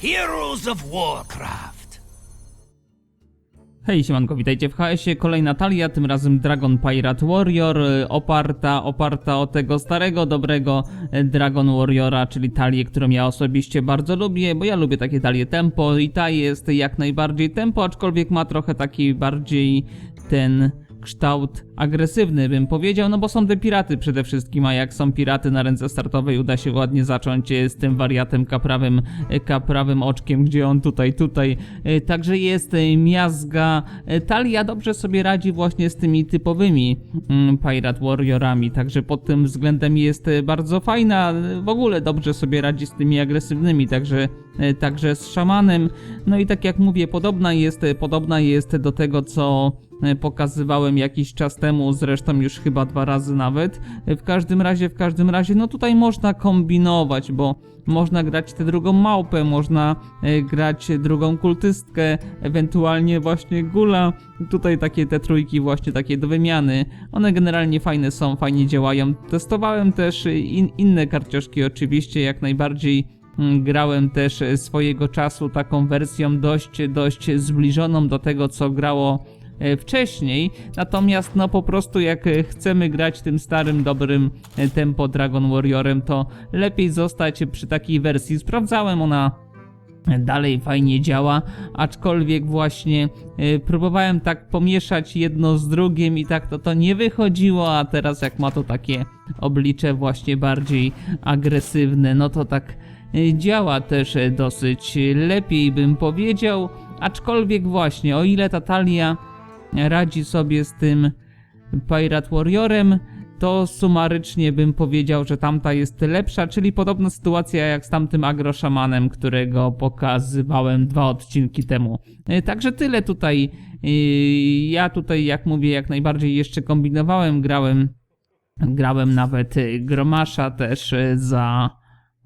Heroes of Warcraft. Hej, siemanko, witajcie w HS-ie. Kolejna talia, tym razem Dragon Pirate Warrior, y, oparta, oparta o tego starego, dobrego y, Dragon Warriora, czyli talię, którą ja osobiście bardzo lubię, bo ja lubię takie talie tempo i ta jest jak najbardziej tempo, aczkolwiek ma trochę taki bardziej ten kształt agresywny, bym powiedział, no bo są te piraty przede wszystkim, a jak są piraty na ręce startowej, uda się ładnie zacząć e, z tym wariatem kaprawym, e, kaprawym oczkiem, gdzie on tutaj, tutaj. E, Także jest miazga. Talia dobrze sobie radzi właśnie z tymi typowymi mm, Pirate Warriorami, także pod tym względem jest bardzo fajna. W ogóle dobrze sobie radzi z tymi agresywnymi, także, także z szamanem. No i tak jak mówię, podobna jest, podobna jest do tego, co pokazywałem jakiś czas temu, zresztą już chyba dwa razy nawet. E, W każdym razie, w każdym razie, no tutaj można kombinować, bo można grać tę drugą małpę, można e, grać drugą kultystkę, ewentualnie właśnie gula. Tutaj takie te trójki właśnie takie do wymiany. One generalnie fajne są, fajnie działają. Testowałem też in, inne karcioszki oczywiście, jak najbardziej Mm, Grałem też e, swojego czasu taką wersją dość, dość zbliżoną do tego, co grało e, wcześniej. Natomiast, no po prostu, jak e, chcemy grać tym starym, dobrym e, tempo Dragon Warriorem, to lepiej zostać przy takiej wersji. Sprawdzałem, ona dalej fajnie działa, aczkolwiek właśnie e, próbowałem tak pomieszać jedno z drugim i tak to to nie wychodziło, a teraz jak ma to takie oblicze właśnie bardziej agresywne, no to tak e, działa też e, dosyć lepiej bym powiedział, aczkolwiek właśnie o ile ta talia radzi sobie z tym Pirate Warriorem, to sumarycznie bym powiedział, że tamta jest lepsza, czyli podobna sytuacja jak z tamtym agroszamanem, którego pokazywałem dwa odcinki temu. E, Także tyle tutaj. E, Ja tutaj, jak mówię, jak najbardziej jeszcze kombinowałem, grałem, grałem nawet Gromasza też e, za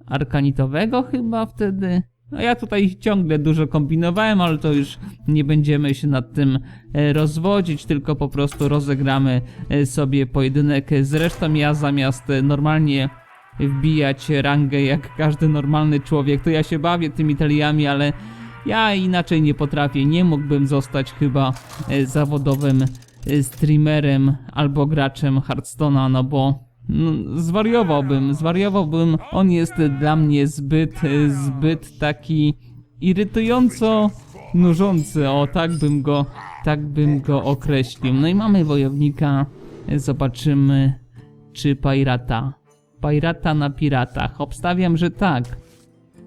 Arkanitowego chyba wtedy. No ja tutaj ciągle dużo kombinowałem, ale to już nie będziemy się nad tym e, rozwodzić, tylko po prostu rozegramy e, sobie pojedynek. Zresztą ja zamiast normalnie wbijać rangę jak każdy normalny człowiek, to ja się bawię tymi taliami, ale ja inaczej nie potrafię. Nie mógłbym zostać chyba e, zawodowym streamerem albo graczem Hearthstone'a, no bo no, zwariowałbym, zwariowałbym. On jest dla mnie zbyt, zbyt taki irytująco nużący. O, tak bym go, tak bym go określił. No i mamy wojownika. Zobaczymy, czy pirata. Pirata na piratach. Obstawiam, że tak.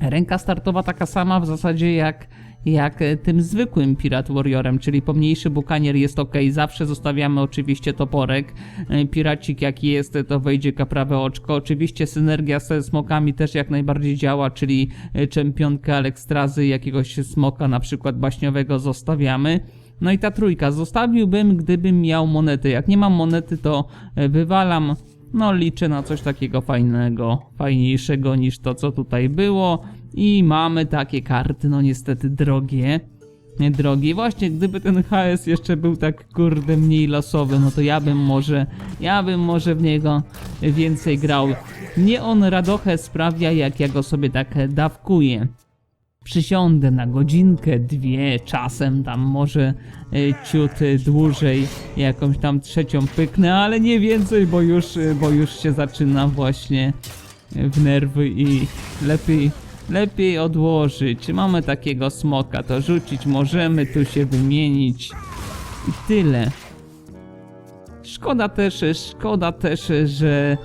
Ręka startowa taka sama w zasadzie jak, jak e, tym zwykłym Pirat Warriorem, czyli pomniejszy bukanier jest ok, zawsze zostawiamy oczywiście toporek. E, Piracik jaki jest, to wejdzie kaprawe oczko. Oczywiście synergia ze smokami też jak najbardziej działa, czyli e, czempionkę Alekstrazy, jakiegoś smoka na przykład baśniowego zostawiamy. No i ta trójka zostawiłbym, gdybym miał monety. Jak nie mam monety, to wywalam. No, liczę na coś takiego fajnego, fajniejszego niż to, co tutaj było. I mamy takie karty, no niestety drogie. Nie drogie. Właśnie, gdyby ten HS jeszcze był tak kurde mniej losowy, no to ja bym może, ja bym może w niego więcej grał. Mnie on radochę sprawia, jak ja go sobie tak dawkuję przysiądę na godzinkę, dwie, czasem tam może e, ciut dłużej, jakąś tam trzecią pyknę, ale nie więcej, bo już, bo już się zaczyna właśnie w nerwy i lepiej, lepiej odłożyć. Mamy takiego smoka, to rzucić możemy, tu się wymienić i tyle. Szkoda też, szkoda też, że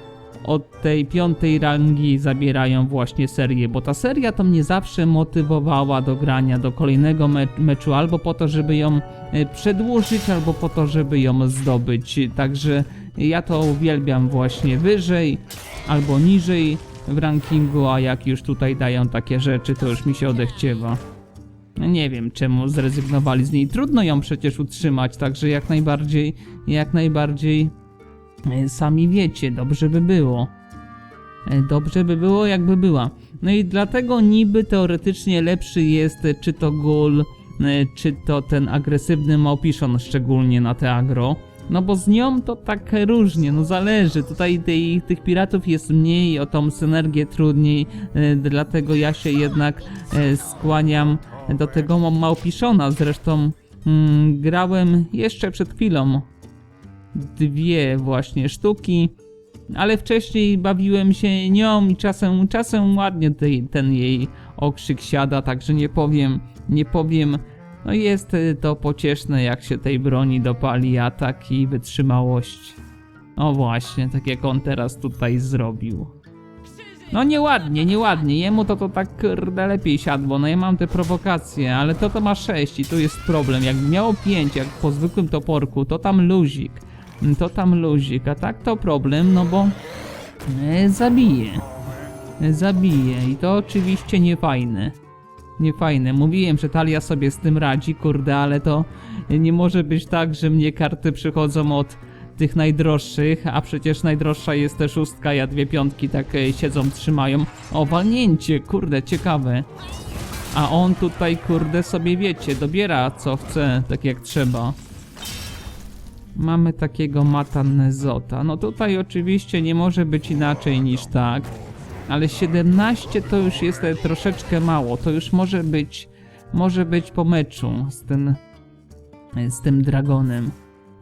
od tej piątej rangi zabierają właśnie serię, bo ta seria to mnie zawsze motywowała do grania do kolejnego me meczu, albo po to, żeby ją e, przedłużyć, albo po to, żeby ją zdobyć. Także ja to uwielbiam właśnie wyżej albo niżej w rankingu, a jak już tutaj dają takie rzeczy, to już mi się odechciewa. Nie wiem czemu zrezygnowali z niej. Trudno ją przecież utrzymać, także jak najbardziej, jak najbardziej e, sami wiecie, dobrze by było. E, Dobrze by było, jakby była. No i dlatego niby teoretycznie lepszy jest e, czy to gul, czy to ten agresywny małpiszon, szczególnie na te agro. No bo z nią to tak różnie, no zależy. Tutaj tej, tych piratów jest mniej, o tą synergię trudniej, e, dlatego ja się jednak e, skłaniam do tego małpiszona. Zresztą mm, grałem jeszcze przed chwilą dwie właśnie sztuki, ale wcześniej bawiłem się nią i czasem, czasem ładnie ten jej okrzyk siada, także nie powiem, nie powiem. No jest y, to pocieszne, jak się tej broni dopali atak i wytrzymałość. O właśnie, tak jak on teraz tutaj zrobił. No nieładnie, nieładnie. Jemu to to tak kurde lepiej siadło. No ja mam te prowokacje, ale to to ma 6 i tu jest problem. Jakby miało 5, jak po zwykłym toporku, to tam luzik. To tam luzik, a tak to problem, no bo e, zabije. E, Zabije i to oczywiście nie fajne. Nie fajne. Mówiłem, że Talia sobie z tym radzi, kurde, ale to nie może być tak, że mnie karty przychodzą od tych najdroższych, a przecież najdroższa jest też szóstka, ja dwie piątki tak e, siedzą, trzymają. O, walnięcie, kurde, ciekawe. A on tutaj, kurde, sobie wiecie, dobiera co chce, tak jak trzeba. Mamy takiego Matanezota. No tutaj oczywiście nie może być inaczej niż tak. Ale 17 to już jest e, troszeczkę mało. To już może być, może być po meczu z tym, z tym dragonem.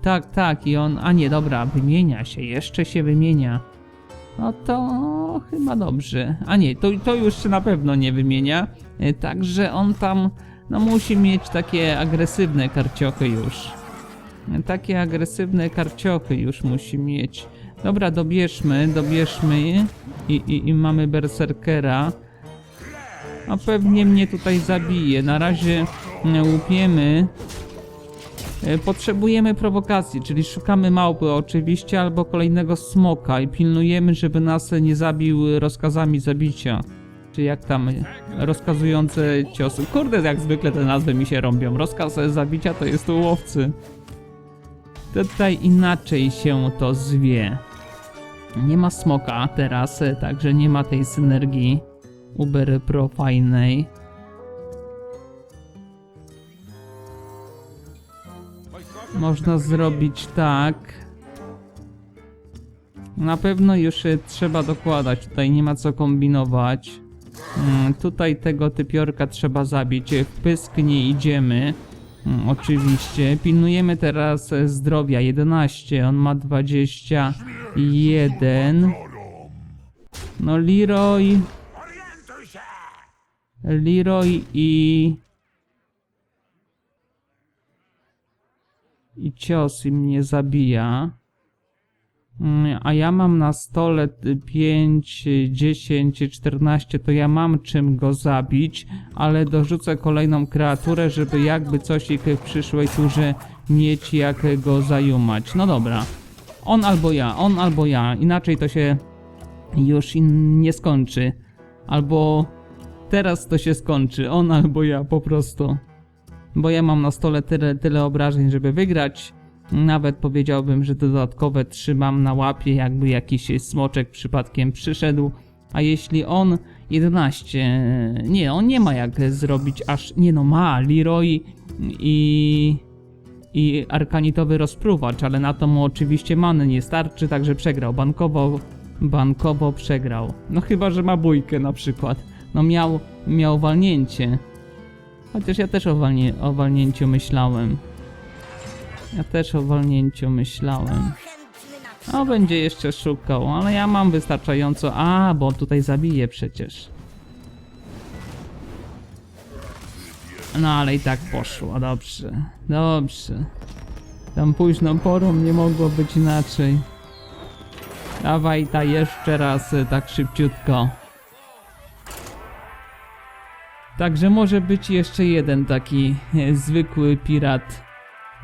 Tak, tak, i on. A nie, dobra, wymienia się, jeszcze się wymienia. No to chyba dobrze. A nie, to, to już się na pewno nie wymienia. E, Także on tam, no musi mieć takie agresywne karciochy już. E, Takie agresywne karciochy już musi mieć. Dobra, dobierzmy, dobierzmy i, i, i mamy berserkera. A pewnie mnie tutaj zabije. Na razie e, łupiemy. E, Potrzebujemy prowokacji, czyli szukamy małpy oczywiście, albo kolejnego smoka i pilnujemy, żeby nas nie zabił rozkazami zabicia. Czy jak tam rozkazujące ciosy. Kurde, jak zwykle te nazwy mi się rąbią. Rozkaz zabicia to jest u łowcy. Tutaj inaczej się to zwie. Nie ma smoka teraz, także nie ma tej synergii Uber Pro fajnej. Można zrobić tak. Na pewno już trzeba dokładać, tutaj nie ma co kombinować. Mm, tutaj tego typiorka trzeba zabić, w pysk nie idziemy. Mm, oczywiście. Pilnujemy teraz e, zdrowia 11, on ma 21. No Leroy... Leroy i... I cios i mnie zabija. Mm, A ja mam na stole 5, 10, 14, to ja mam czym go zabić, ale dorzucę kolejną kreaturę, żeby jakby coś ich w przyszłej turze mieć jak go zajumać. No dobra. On albo ja, on albo ja. Inaczej to się już nie skończy. Albo teraz to się skończy. On albo ja po prostu. Bo ja mam na stole tyle, tyle obrażeń, żeby wygrać. Nawet powiedziałbym, że dodatkowe trzymam na łapie, jakby jakiś smoczek przypadkiem przyszedł. A jeśli on 11, nie, on nie ma jak zrobić aż, nie no ma, Leroy i i arkanitowy rozpruwacz, ale na to mu oczywiście many nie starczy, także przegrał. Bankowo, bankowo przegrał. No chyba, że ma bójkę na przykład. No miał, miał walnięcie. Chociaż ja też o, walnie, o walnięciu myślałem. Ja też o walnięciu myślałem. O, będzie jeszcze szukał, ale ja mam wystarczająco. A, bo on tutaj zabije przecież. No ale i tak poszło, dobrze. Dobrze. Tam późną porą nie mogło być inaczej. Dawaj ta jeszcze raz, e, tak szybciutko. Także może być jeszcze jeden taki e, zwykły pirat,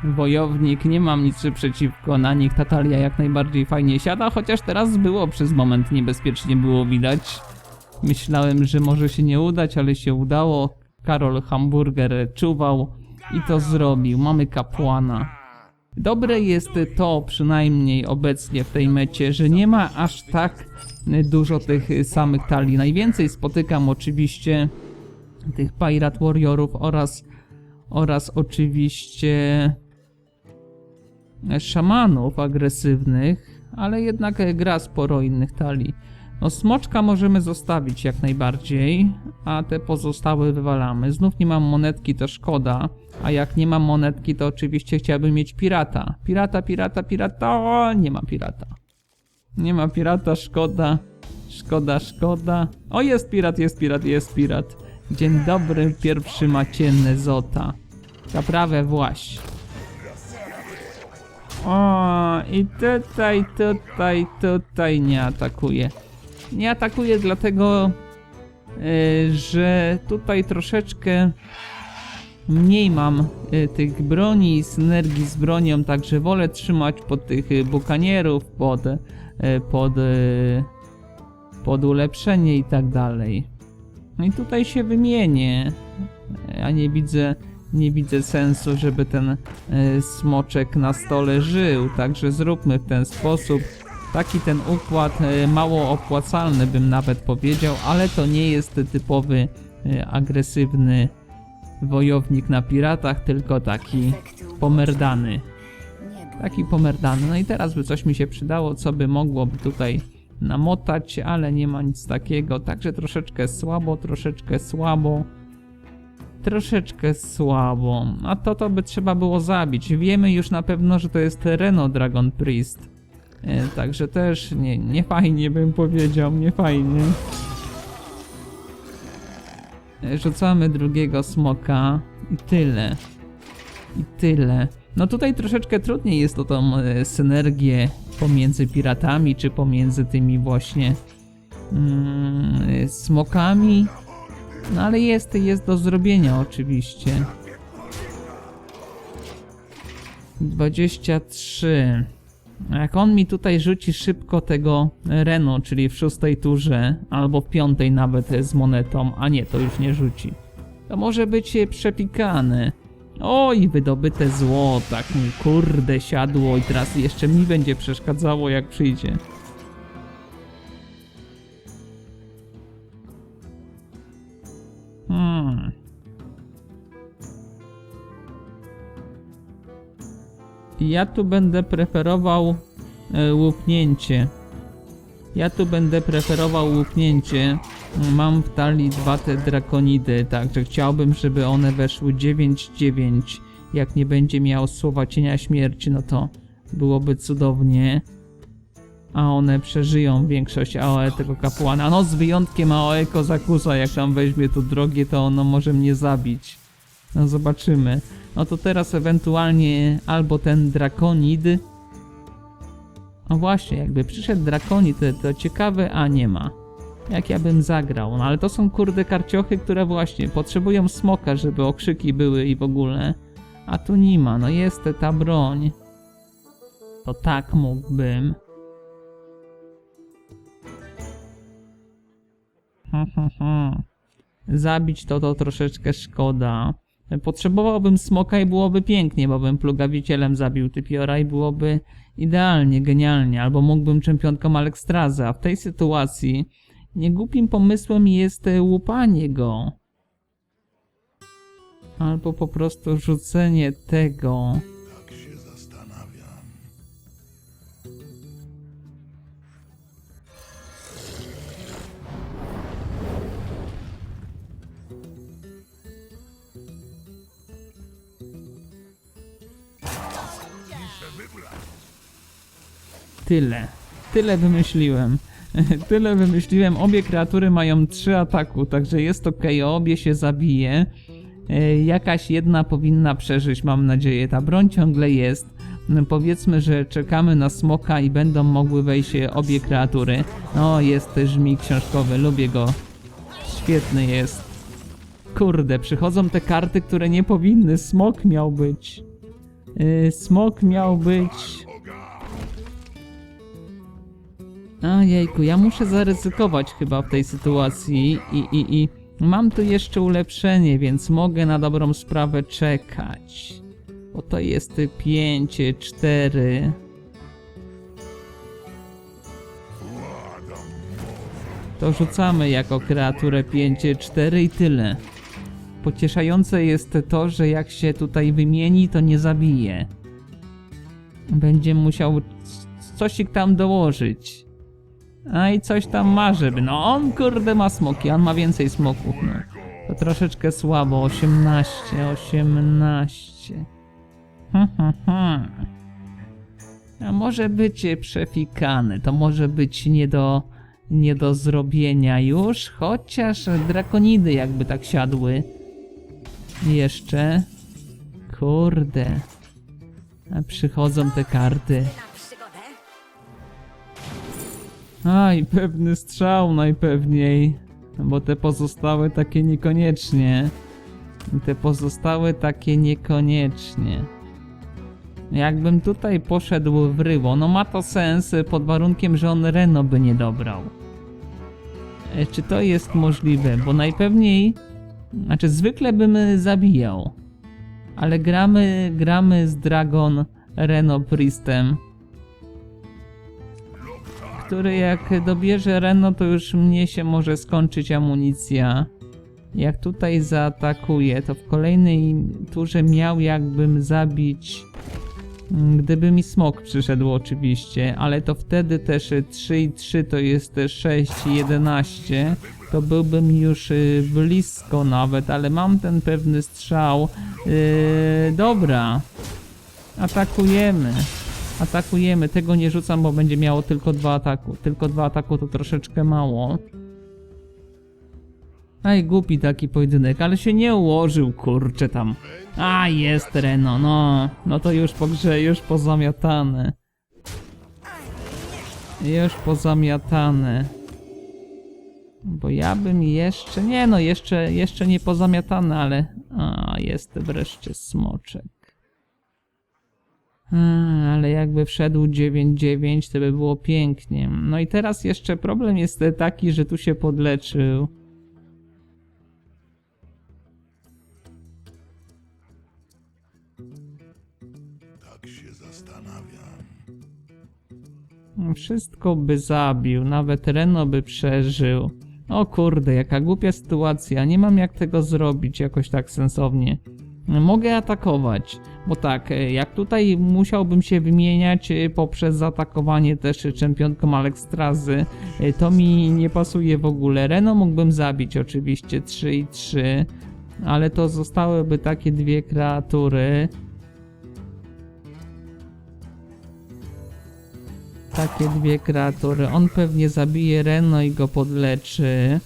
wojownik. Nie mam nic przeciwko na nich. Tatalia jak najbardziej fajnie siada, chociaż teraz było przez moment niebezpiecznie było widać. Myślałem, że może się nie udać, ale się udało. Karol Hamburger czuwał i to zrobił. Mamy kapłana. Dobre jest to przynajmniej obecnie w tej mecie, że nie ma aż tak dużo tych samych talii. Najwięcej spotykam oczywiście tych Pirate Warriorów oraz oraz oczywiście szamanów agresywnych, ale jednak gra sporo innych talii. No smoczka możemy zostawić jak najbardziej, a te pozostałe wywalamy. Znów nie mam monetki, to szkoda. A jak nie mam monetki, to oczywiście chciałbym mieć pirata. Pirata, pirata, pirata. O, nie ma pirata. Nie ma pirata, szkoda. Szkoda, szkoda. O, jest pirat, jest pirat, jest pirat. Dzień dobry, pierwszy macienny Zota. Zaprawę właśnie. O, i tutaj, tutaj, tutaj nie atakuje. Nie atakuje dlatego, y, że tutaj troszeczkę mniej mam y, tych broni synergii z bronią, także wolę trzymać pod tych bukanierów, pod, y, pod, y, pod ulepszenie i tak dalej. No i tutaj się wymienię. Ja nie widzę, nie widzę sensu, żeby ten y, smoczek na stole żył, także zróbmy w ten sposób. Taki ten układ y, mało opłacalny bym nawet powiedział, ale to nie jest typowy y, agresywny wojownik na piratach, tylko taki pomerdany. Taki pomerdany. No i teraz by coś mi się przydało, co by mogłoby tutaj namotać, ale nie ma nic takiego. Także troszeczkę słabo, troszeczkę słabo. Troszeczkę słabo. A to to by trzeba było zabić. Wiemy już na pewno, że to jest Reno Dragon Priest. E, Także też nie, nie fajnie bym powiedział, nie fajnie. E, Rzucamy drugiego smoka i tyle. I tyle. No tutaj troszeczkę trudniej jest o tą e, synergię pomiędzy piratami, czy pomiędzy tymi właśnie mm, smokami. No ale jest, jest do zrobienia oczywiście. 23. Jak on mi tutaj rzuci szybko tego Reno, czyli w szóstej turze, albo w piątej nawet z monetą, a nie, to już nie rzuci. To może być przepikane. Oj, wydobyte zło, tak mi kurde siadło i teraz jeszcze mi będzie przeszkadzało jak przyjdzie. Ja tu będę preferował e, łupnięcie. Ja tu będę preferował łupnięcie. Mam w talii dwa te drakonidy, także chciałbym, żeby one weszły 9-9. Jak nie będzie miał słowa cienia śmierci, no to byłoby cudownie. A one przeżyją większość AOE tego kapłana. No z wyjątkiem AOE Kozakusa, jak tam weźmie to drogie, to ono może mnie zabić. No zobaczymy. No to teraz ewentualnie albo ten drakonid. No właśnie, jakby przyszedł drakonid, to, to ciekawe, a nie ma. Jak ja bym zagrał, no ale to są kurde karciochy, które właśnie potrzebują smoka, żeby okrzyki były i w ogóle. A tu nie ma, no jest ta broń. To tak mógłbym. Ha, ha, ha. Zabić to to troszeczkę szkoda. Potrzebowałbym smoka i byłoby pięknie, bo bym plugawicielem zabił typiora i byłoby idealnie, genialnie. Albo mógłbym czempionką Alekstraza. A w tej sytuacji niegłupim pomysłem jest e, łupanie go. Albo po prostu rzucenie tego. Tyle. Tyle wymyśliłem. Tyle wymyśliłem. Obie kreatury mają 3 ataku, także jest ok, obie się zabije. E, Jakaś jedna powinna przeżyć, mam nadzieję. Ta broń ciągle jest. No, Powiedzmy, że czekamy na smoka i będą mogły wejść obie kreatury. No, jest też mi książkowy, lubię go. Świetny jest. Kurde, przychodzą te karty, które nie powinny. Smok miał być. Yy, smok miał być. Ojejku, ja muszę zaryzykować chyba w tej sytuacji i, i, i mam tu jeszcze ulepszenie, więc mogę na dobrą sprawę czekać. Bo to jest 5, 4. To rzucamy jako kreaturę 5, 4 i tyle. Pocieszające jest to, że jak się tutaj wymieni, to nie zabije. Będzie musiał coś tam dołożyć. A i coś tam ma, żeby. No on kurde ma smoki, on ma więcej smoków. No. To troszeczkę słabo. 18, 18. Hmm, hmm, hmm. A może być przefikany, to może być nie do, nie do zrobienia już, chociaż drakonidy jakby tak siadły. Jeszcze. Kurde. A przychodzą te karty. Aj, pewny strzał najpewniej. Bo te pozostałe takie niekoniecznie. Te pozostałe takie niekoniecznie. Jakbym tutaj poszedł w ryło, no ma to sens pod warunkiem, że on Reno by nie dobrał. E, Czy to jest możliwe? Bo najpewniej, znaczy zwykle bym zabijał. Ale gramy, gramy z Dragon Reno Priestem. Który jak dobierze Reno, to już mnie się może skończyć amunicja. Jak tutaj zaatakuje, to w kolejnej turze miał jakbym zabić Mm, Gdyby mi smok przyszedł oczywiście, ale to wtedy też y, 3 i 3 to jest y, 6 i 11, to byłbym już y, blisko nawet, ale mam ten pewny strzał. Yy, dobra, atakujemy. Atakujemy, tego nie rzucam, bo będzie miało tylko dwa ataku. Tylko dwa ataku to troszeczkę mało. Aj, głupi taki pojedynek, ale się nie ułożył, kurczę tam. A, jest Reno, no. No to już po grze, już pozamiatane. Już pozamiatane. Bo ja bym jeszcze, nie no, jeszcze, jeszcze nie pozamiatane, ale... A, jest wreszcie smoczek. A, ale jakby wszedł 9-9, to by było pięknie. No i teraz jeszcze problem jest taki, że tu się podleczył. Tak się zastanawiam. Wszystko by zabił, nawet Reno by przeżył. O kurde, jaka głupia sytuacja, nie mam jak tego zrobić jakoś tak sensownie. Mogę atakować, bo tak, e, jak tutaj musiałbym się wymieniać e, poprzez zaatakowanie też czempionką Alekstrazy, e, to mi nie pasuje w ogóle. Reno mógłbym zabić oczywiście 3 i 3, ale to zostałyby takie dwie kreatury. takie dwie kreatury. On pewnie zabije Reno i go podleczy.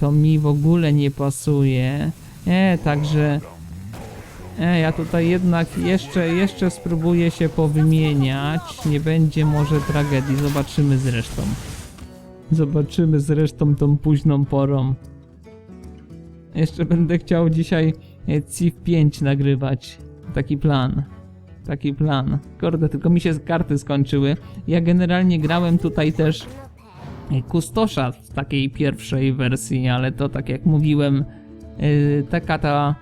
To mi w ogóle nie pasuje. E, także... E, ja tutaj jednak jeszcze, jeszcze spróbuję się powymieniać. Nie będzie może tragedii. Zobaczymy zresztą. Zobaczymy zresztą tą późną porą. Jeszcze będę chciał dzisiaj e, CIF 5 nagrywać. Taki plan. Taki plan. Kurde, tylko mi się karty skończyły. Ja generalnie grałem tutaj też Kustosza w takiej pierwszej wersji, ale to tak jak mówiłem, yy, taka ta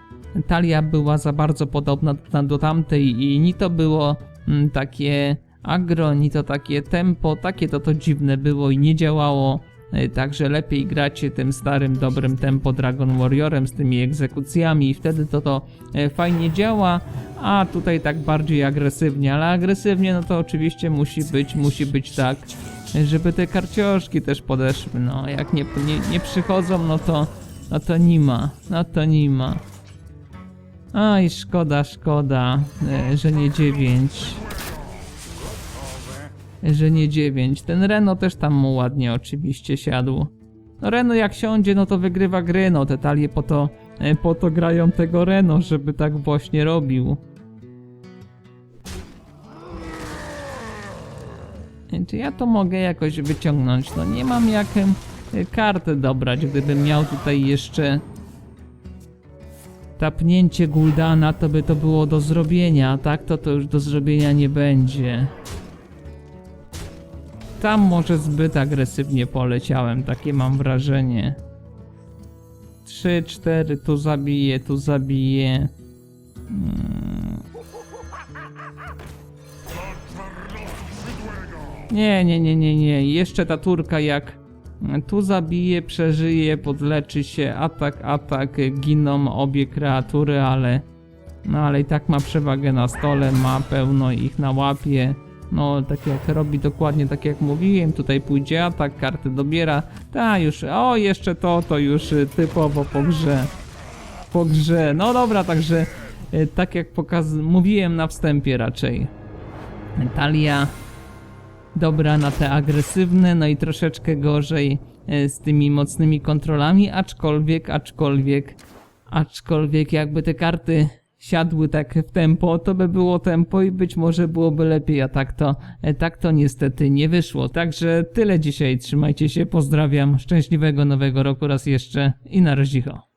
talia była za bardzo podobna do, tamtej i ni to było mm, takie agro, ni to takie tempo, takie to to dziwne było i nie działało. Yy, Także lepiej gracie tym starym, dobrym tempo Dragon Warriorem z tymi egzekucjami i wtedy to to e, fajnie działa, a tutaj tak bardziej agresywnie, ale agresywnie no to oczywiście musi być, musi być tak, żeby te karcioszki też podeszły, no jak nie, nie, nie przychodzą, no to, no to nie ma, no to nie ma. Aj, szkoda, szkoda, e, że nie 9. Że nie 9. Ten Reno też tam mu ładnie oczywiście siadł. No Reno jak siądzie, no to wygrywa gry, no te talie po to, e, po to grają tego Reno, żeby tak właśnie robił. E, Czy ja to mogę jakoś wyciągnąć? No nie mam jak kartę dobrać, gdybym miał tutaj jeszcze tapnięcie Guldana, to by to było do zrobienia, tak to to już do zrobienia nie będzie. Tam może zbyt agresywnie poleciałem, takie mam wrażenie. 3, 4, tu zabiję, tu zabiję. Mm. Nie, nie, nie, nie, nie. Jeszcze ta turka jak tu zabije, przeżyje, podleczy się, atak, atak, giną obie kreatury, ale No ale i tak ma przewagę na stole, ma pełno ich na łapie. No, tak jak robi dokładnie tak jak mówiłem, tutaj pójdzie atak, kartę dobiera. Ta już, o jeszcze to, to już y, typowo po grze. Po grze, no dobra, także y, tak jak pokaz mówiłem na wstępie raczej. Talia dobra na te agresywne, no i troszeczkę gorzej e, z tymi mocnymi kontrolami, aczkolwiek, aczkolwiek, aczkolwiek jakby te karty siadły tak w tempo, to by było tempo i być może byłoby lepiej, a tak to, e, tak to niestety nie wyszło. Także tyle dzisiaj, trzymajcie się, pozdrawiam, szczęśliwego nowego roku raz jeszcze i na razie.